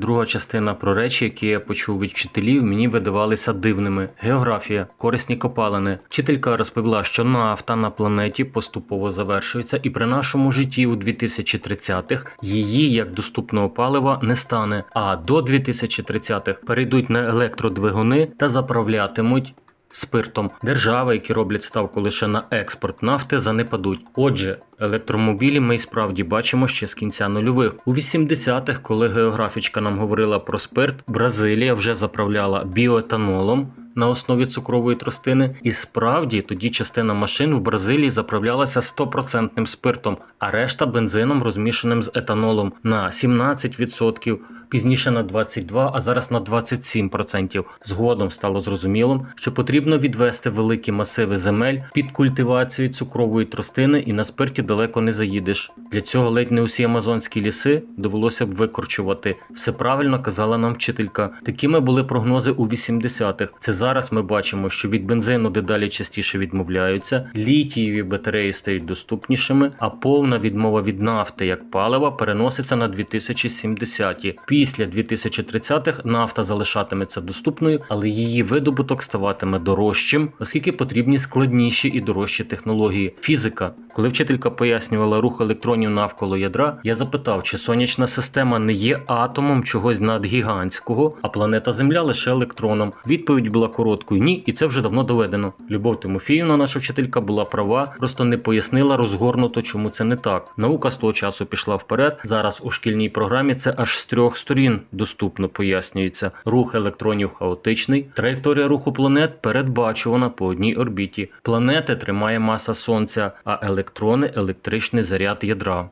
Друга частина про речі, які я почув від вчителів, мені видавалися дивними. Географія, корисні копалини. Вчителька розповіла, що нафта на планеті поступово завершується, і при нашому житті у 2030-х її як доступного палива не стане. А до 2030-х перейдуть на електродвигуни та заправлятимуть. Спиртом держави, які роблять ставку лише на експорт нафти, занепадуть. Отже, електромобілі ми справді бачимо ще з кінця нульових. У 80-х, коли географічка нам говорила про спирт, Бразилія вже заправляла біоетанолом на основі цукрової тростини, і справді тоді частина машин в Бразилії заправлялася 100% спиртом, а решта бензином розмішаним з етанолом на 17%, пізніше на 22%, а зараз на 27%. Згодом стало зрозумілим, що потрібно відвести великі масиви земель під культивацію цукрової тростини, і на спирті далеко не заїдеш. Для цього ледь не усі амазонські ліси довелося б викорчувати. Все правильно казала нам вчителька. Такими були прогнози у 80-х. Це зараз ми бачимо, що від бензину дедалі частіше відмовляються, літієві батареї стають доступнішими, а повна відмова від нафти як палива переноситься на 2070-ті. Після 2030-х нафта залишатиметься доступною, але її видобуток ставатиме дорожчим, оскільки потрібні складніші і дорожчі технології. Фізика. Коли вчителька пояснювала рух електронів навколо ядра, я запитав, чи сонячна система не є атомом чогось надгігантського, а планета Земля лише електроном. Відповідь була короткою ні, і це вже давно доведено. Любов Тимофіївна, наша вчителька, була права, просто не пояснила розгорнуто, чому це не так. Наука з того часу пішла вперед. Зараз у шкільній програмі це аж з трьох сторін доступно пояснюється. Рух електронів хаотичний, траєкторія руху планет передбачувана по одній орбіті. Планети тримає маса сонця, а електрони електричний заряд ядра.